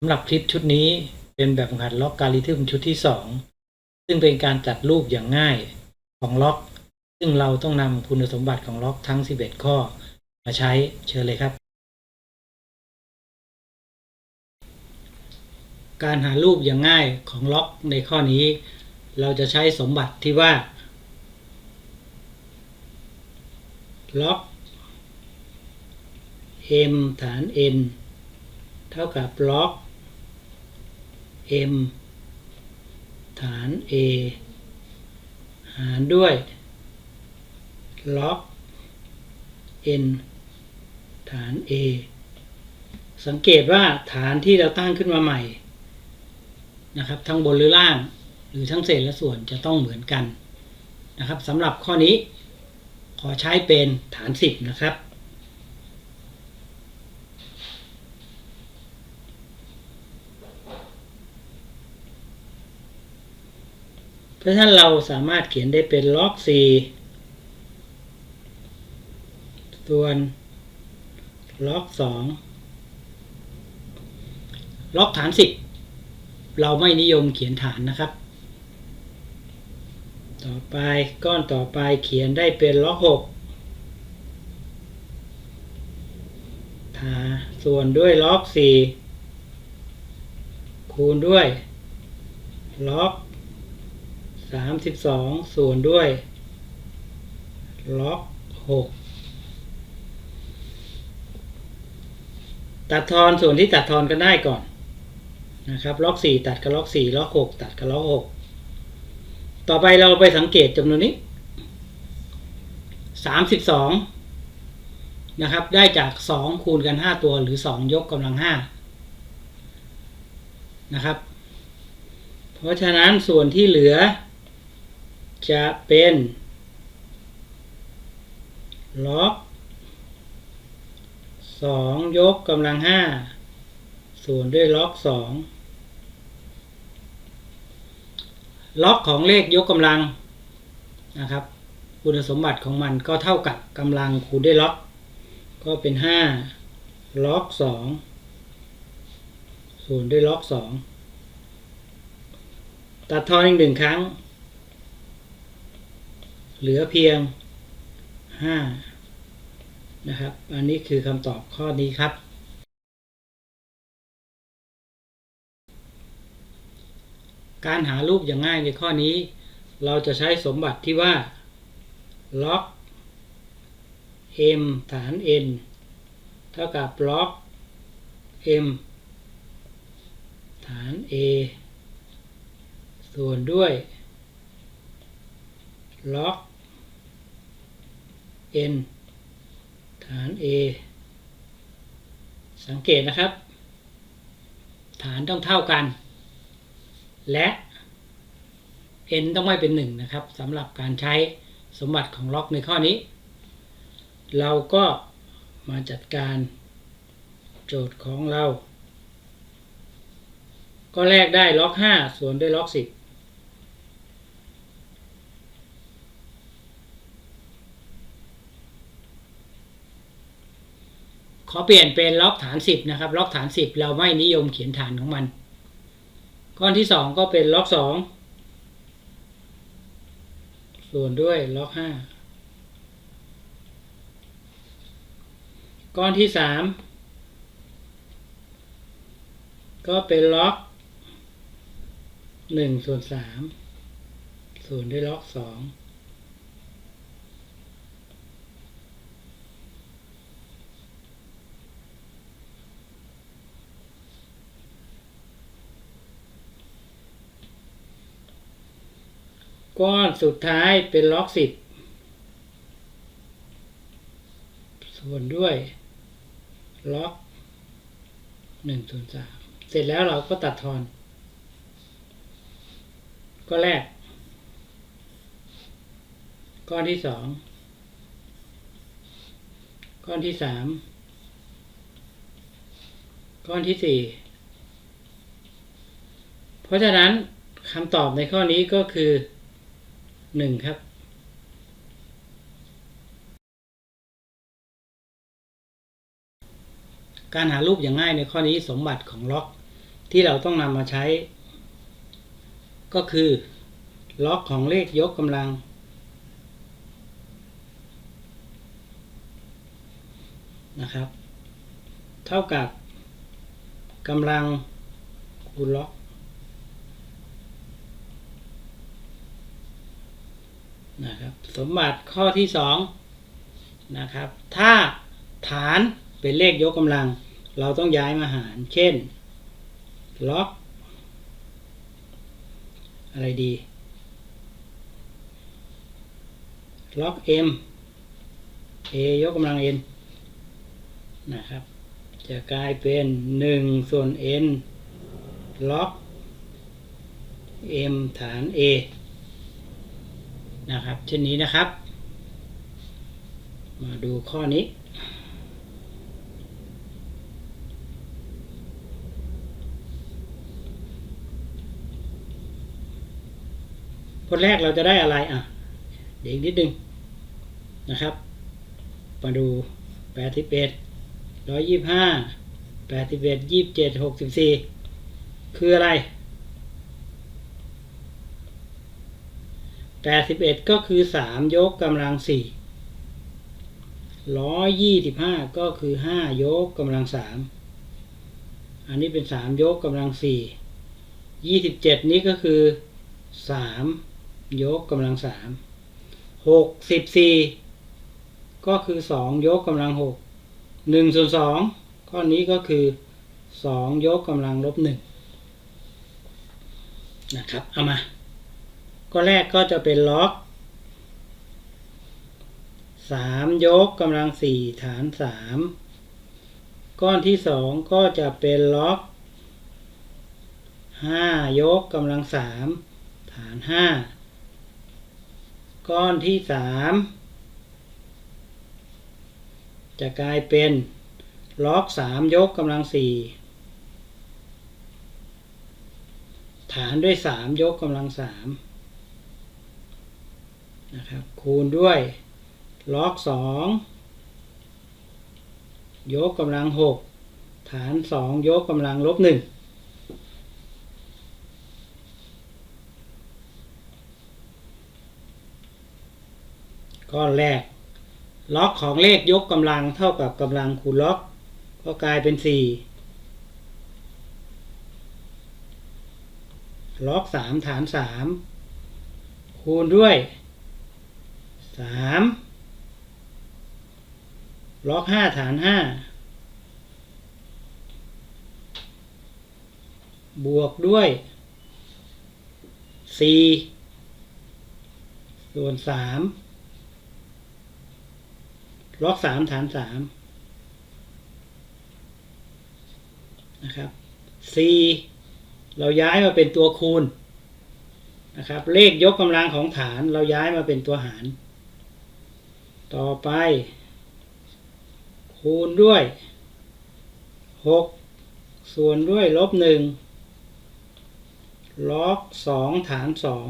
สำหรับคลิปชุดนี้เป็นแบบหัดล็อกการิทึมชุดที่ 2 ซึ่งเป็นการจัดรูปอย่างง่ายของล็อก ซึ่งเราต้องนำคุณสมบัติของล็อกทั้ง 11 ข้อ มาใช้เชิญเลยครับ การหารูปอย่างง่ายของล็อกในข้อนี้ เราจะใช้สมบัติที่ว่าล็อก m ฐาน n เท่ากับล็อก m ฐาน a หารด้วยล็อก n ฐาน a สังเกตว่าฐานที่เราตั้งขึ้นมาใหม่นะครับทั้งบนหรือล่าง หรือทั้งเศษและส่วนจะต้องเหมือนกันนะครับสำหรับข้อนี้ขอใช้เป็นฐาน 10 นะครับ เพราะฉะนั้นเราสามารถเขียนได้เป็นล็อก 4 ส่วนล็อก 2 ล็อกฐาน 10 เราไม่นิยมเขียนฐานนะครับ ต่อไปก้อนต่อไปเขียนได้เป็นล็อก 6 ฐานส่วนด้วยล็อก 4 คูณด้วยล็อก สามสิบสองส่วนด้วย ล็อกหกตัดทอนส่วนที่ตัดทอนกันได้ก่อนนะครับล็อกสี่ตัดกับล็อกสี่ล็อกหกตัดกับล็อกหกต่อไปเราไปสังเกตจำนวนนี้สามสิบสองนะครับ ได้จากสองคูณกันห้าตัวหรือสองยกกำลังห้านะครับ เพราะฉะนั้นส่วนที่เหลือ จะเป็นล็อกสองยกกำลังห้าส่วนด้วยล็อกสองล็อกของเลขยกกำลังนะครับ คุณสมบัติของมันก็เท่ากับกำลังคูณด้วยล็อก ก็เป็นห้าล็อกสองส่วนด้วยล็อกสองตัดทอนอีกหนึ่งครั้ง เหลือเพียง 5 นะครับ อันนี้คือคำตอบข้อนี้ครับ การหารูปอย่างง่ายในข้อนี้ เราจะใช้สมบัติที่ว่าล็อก m ฐาน n เท่ากับล็อก m ฐาน a ส่วนด้วย ล็อก n ฐาน a สังเกตนะครับ ฐานต้องเท่ากัน และ n ต้องไม่เป็นหนึ่งนะครับสำหรับการใช้สมบัติของล็อกในข้อนี้ เราก็มาจัดการโจทย์ของเรา ก็แลกได้ล็อก 5 ส่วนด้วยล็อก 10 อเปลี่ยนเป็นล็อกฐาน 10 นะครับ ล็อกฐาน 10 เราไม่นิยมเขียนฐานของมัน ก้อนที่ 2 ก็เป็นล็อก 2 ส่วนด้วยล็อก 5 ก้อนที่ 3 ก็เป็นล็อก 1 ส่วน 3 ส่วนด้วยล็อก 2 ก้อนสุดท้ายเป็นล็อกสิบส่วนด้วยล็อกหนึ่งส่วนสามเสร็จแล้วเราก็ตัดทอนก็แรก ก้อนที่สอง ก้อนที่สาม ก้อนที่สี่ เพราะฉะนั้นคำตอบในข้อนี้ก็คือ หนึ่งครับการหารูปอย่างง่ายในข้อนี้สมบัติของล็อกที่เราต้องนำมาใช้ ก็คือล็อกของเลขยกกำลัง นะครับ เท่ากับกำลังคูณล็อก นะครับสมบัติข้อที่สองนะครับถ้าฐานเป็นเลขยกกำลัง เราต้องย้ายมาหาร เช่นล็อกอะไรดีล็อก m a ยกกำลัง n นะครับ จะกลายเป็น 1 ส่วน n ล็อก m ฐาน a นะครับเช่นนี้นะครับ มาดูข้อนี้ คนแรกเราจะได้อะไรอะ เดี๋ยวนิดนึงนะครับ มาดูแปดสิบเอ็ดร้อยยี่ห้าแปดสิบเอ็ดยี่สิบเจ็ดหกสิบสี่คืออะไร แปดสิบเอ็ดก็คือสามยกกำลังสี่ร้อยยี่สิบห้าก็คือห้ายกกำลังสามอันนี้เป็นสามยกกำลังสี่ยี่สิบเจ็ดนี้ก็คือสามยกกำลังสามหกสิบสี่ก็คือสองยกกำลังหกหนึ่งส่วนสองข้อนี้ก็คือสองยกกำลังลบหนึ่งนะครับ เอามา ก็แรกก็จะเป็นล็อกสามยกกำลังสี่ฐานสามก้อนที่สองก็จะเป็นล็อกห้ายกกำลังสามฐานห้าก้อนที่สามจะกลายเป็นล็อกสามยกกำลังสี่ฐานด้วยสามยกกำลังสาม นะครับคูณด้วยล็อกสองยกกำลังหกฐานสองยกกำลังลบหนึ่งก้อนแรก ล็อกของเลขยกกำลังเท่ากับกำลังคูณล็อก ก็กลายเป็นสี่ล็อกสามฐานสามคูณด้วย สามล็อกห้าฐานห้าบวกด้วยสี่ส่วนสามล็อกสามฐานสามนะครับ c เราย้ายมาเป็นตัวคูณนะครับ เลขยกกำลังของฐานเราย้ายมาเป็นตัวหาร ต่อไป คูณด้วยหกส่วนด้วยลบหนึ่งล็อกสองฐานสอง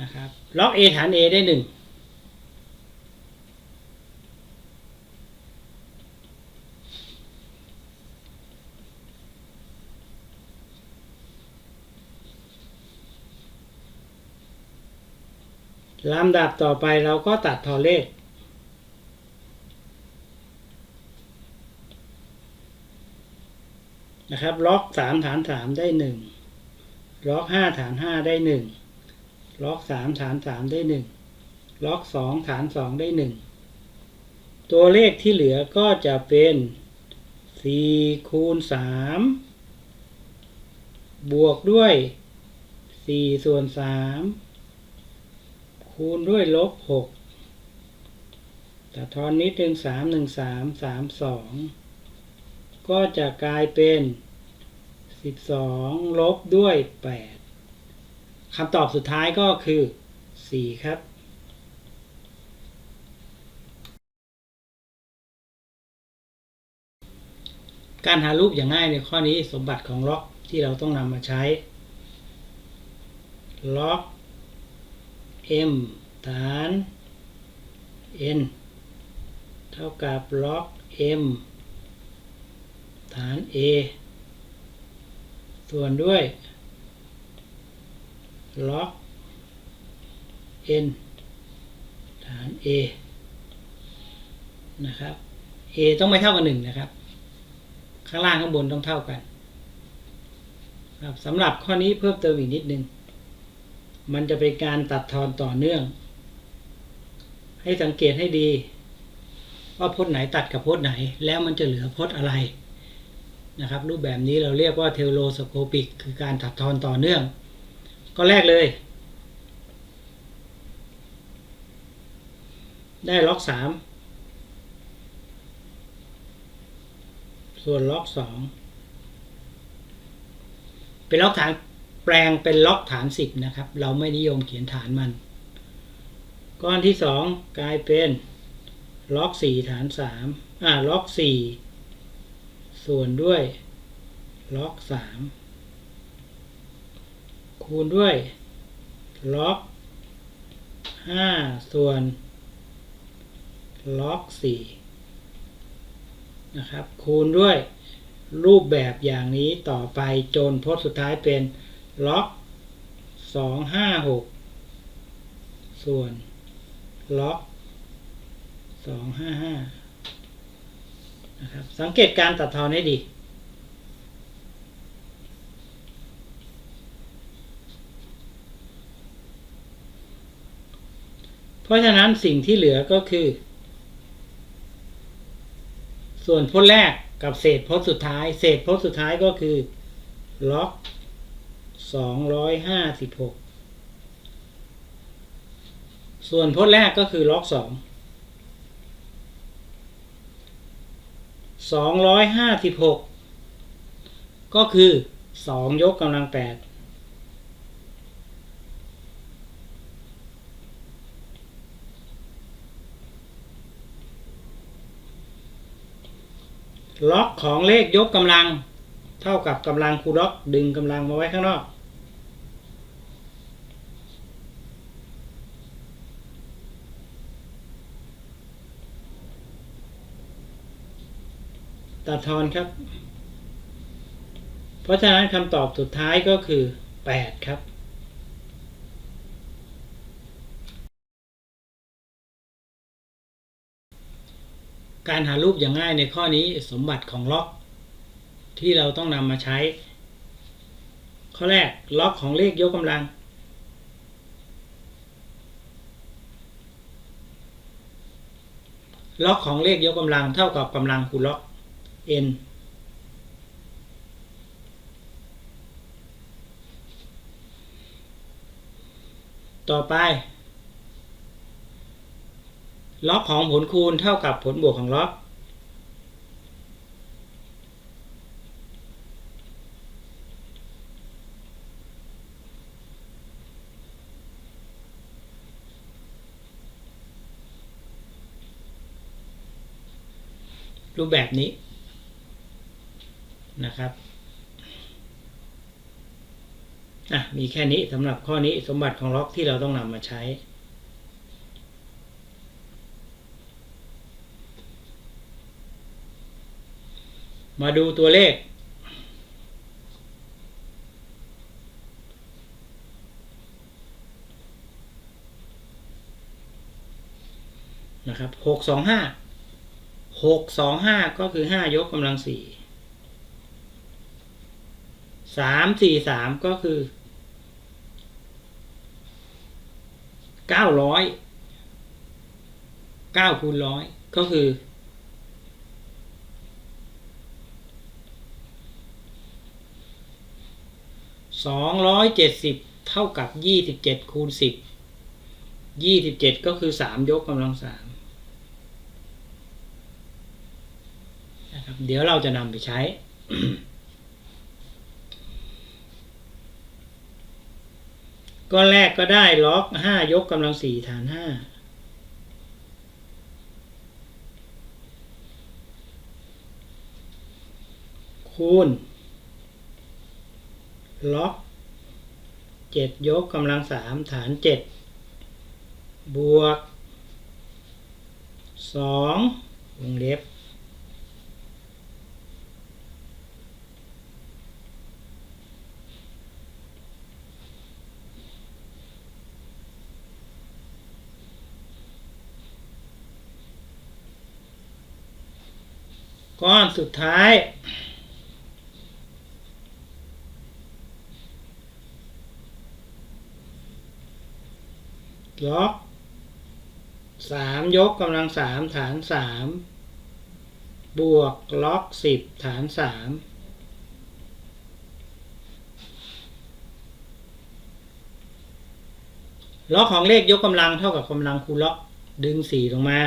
นะครับ ล็อก a ฐาน a ได้หนึ่ง ลำดับต่อไปเราก็ตัดทอเลข นะครับ ล็อกสามฐานสามได้หนึ่งล็อกห้าฐานห้าได้หนึ่งล็อกสามฐานสามได้หนึ่งล็อกสองฐานสองได้หนึ่งตัวเลขที่เหลือก็จะเป็นสี่คูณสามบวกด้วยสี่ส่วนสาม คูณด้วยลบหกแตัดทอนนิดหนึ่งสามหนึ่งสามสามสองก็จะกลายเป็นสิบสองลบด้วยแปดคำตอบสุดท้ายก็คือสี่ครับการหารูปอย่างง่ายในข้อนี้สมบัติของล็อกที่เราต้องนำมาใช้ล็อก m ฐาน n เท่ากับล็อก m ฐาน A ส่วนด้วยล็อก n ฐาน A นะครับ A ต้องไม่เท่ากับหนึ่งนะครับ ข้างล่างข้างบนต้องเท่ากันสำหรับข้อนี้เพิ่มเติมอีกนิดนึง มันจะเป็นการตัดทอนต่อเนื่อง ให้สังเกตให้ดี ว่าพจน์ไหนตัดกับพจน์ไหน แล้วมันจะเหลือพจน์อะไรนะครับ รูปแบบนี้เราเรียกว่าเทโลสโคปิก คือการตัดทอนต่อเนื่อง ก็แรกเลย ได้ล็อกสามส่วนล็อกสองเป็นล็อกฐาน แปลงเป็นล็อกฐานสิบนะครับ เราไม่นิยมเขียนฐานมัน ก้อนที่สองกลายเป็นล็อกสี่ฐานสามอ่าล็อกสี่ส่วนด้วยล็อกสามคูณด้วยล็อกห้าส่วนล็อกสี่นะครับ คูณด้วยรูปแบบอย่างนี้ต่อไปจนพจน์สุดท้ายเป็น ล็อกสองห้าหกส่วนล็อกสองห้าห้านะครับสังเกตการตัดทอนให้ดีเพราะฉะนั้นสิ่งที่เหลือก็คือ ส่วนพจน์แรกกับเศษพจน์สุดท้าย เศษพจน์สุดท้ายก็คือล็อก สองร้อยห้าสิบหกส่วนพจน์แรกก็คือล็อกสองสองร้อยห้าสิบหกก็คือสองยกกำลังแปดล็อกของเลขยกกำลัง เท่ากับกำลังคูณล็อกดึงกำลังมาไว้ข้างนอก ตัดทอนครับ เพราะฉะนั้นคำตอบสุดท้ายก็คือ 8 ครับการหารูปอย่างง่ายในข้อนี้สมบัติของล็อก ที่เราต้องนำมาใช้ ข้อแรกล็อกของเลขยกกำลัง ล็อกของเลขยกกำลังเท่ากับกำลังคูณล็อก n ต่อไป ล็อกของผลคูณเท่ากับผลบวกของล็อก รูปแบบนี้นะครับอะมีแค่นี้สำหรับข้อนี้สมบัติของล็อกที่เราต้องนำมาใช้ มาดูตัวเลข นะครับหกสองห้า หกสองห้าก็คือห้ายกกำลังสี่สามสี่สามก็คือเก้าร้อยเก้าคูณร้อยก็คือสองร้อยเจ็ดสิบเท่ากับยี่สิบเจ็ดคูณสิบยี่สิบเจ็ดก็คือสามยกกำลังสามนะครับ เดี๋ยวเราจะนำไปใช้ ก็แรกก็ได้ล็อกห้ายกกำลังสี่ฐานห้าคูณ ล็อกเจ็ดยกกำลังสามฐานเจ็ดบวกสองวงเล็บ ก้อนสุดท้าย ล็อกสามยกกำลังสามฐานสามบวกล็อกสิบฐานสามล็อกของเลขยกกำลังเท่ากับกำลังคูณล็อกดึงสี่ลงมา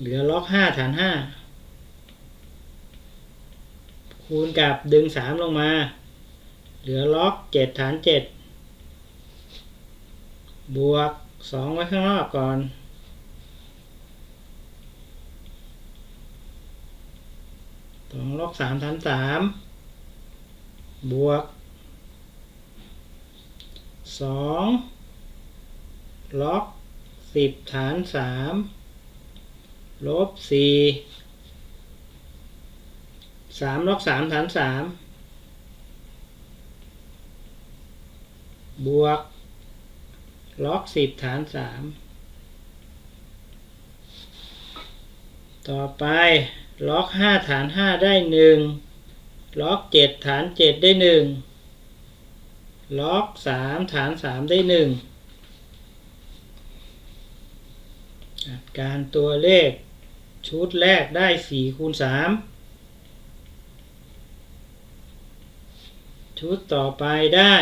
เหลือล็อกห้าฐานห้าคูณกับดึงสามลงมา เหลือล็อกเจ็ดฐานเจ็ดบวกสองไว้ข้างนอกก่อน สองล็อกสามฐานสามบวกสองล็อกสิบฐานสาม ลบสี่สามล็อกสามฐานสามบวกล็อกสิบฐานสามต่อไปล็อกห้าฐานห้าได้หนึ่งล็อกเจ็ดฐานเจ็ดได้หนึ่งล็อกสามฐานสามได้หนึ่ง จัดการตัวเลขชุดแรกได้4คูณ3ชุดต่อไปได้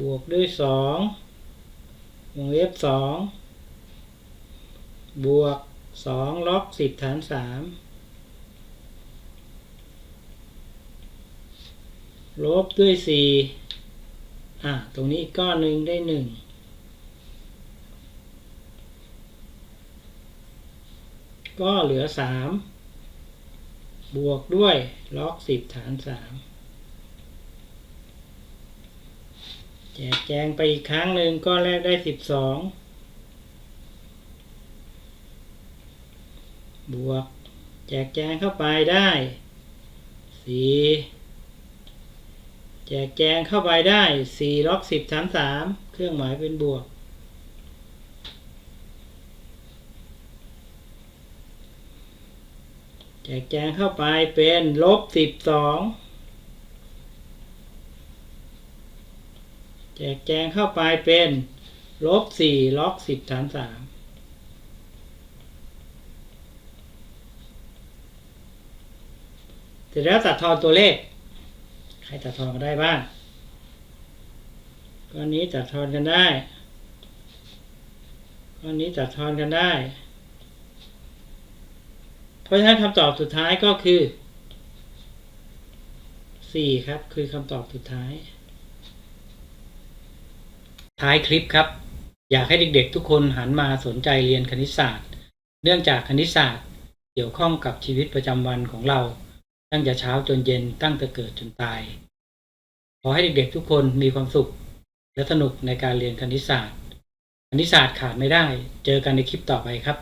บวกด้วย2วงเล็บ2บวก2ล็อก10ฐาน3ลบด้วย4อ่าตรงนี้ก้อนหนึ่งได้1 ก็เหลือสามบวกด้วยล็อกสิบฐานสามแจกแจงไปอีกครั้งหนึ่งก้อนแรกได้สิบสองบวก แจกแจงเข้าไปได้สี่แจกแจงเข้าไปได้สี่ล็อกสิบฐานสามเครื่องหมายเป็นบวก แจกแจงเข้าไปเป็นลบสิบสองแจกแจงเข้าไปเป็นลบสี่ล็อกสิบฐานสามเสร็จแล้วตัดทอนตัวเลข ใครตัดทอนก็ได้บ้างก้อนนี้ตัดทอนกันได้ก้อนนี้ตัดทอนกันได้ เพราะฉะนั้นคำตอบสุดท้ายก็คือสี่ครับ คือคำตอบสุดท้าย ท้ายคลิปครับ อยากให้เด็กๆ ทุกคนหันมาสนใจเรียนคณิตศาสตร์ เนื่องจากคณิตศาสตร์เกี่ยวข้องกับชีวิตประจำวันของเรา ตั้งแต่เช้าจนเย็นตั้งแต่เกิดจนตาย ขอให้เด็กๆ ทุกคนมีความสุข และสนุกในการเรียนคณิตศาสตร์ คณิตศาสตร์ขาดไม่ได้ เจอกันในคลิปต่อไปครับ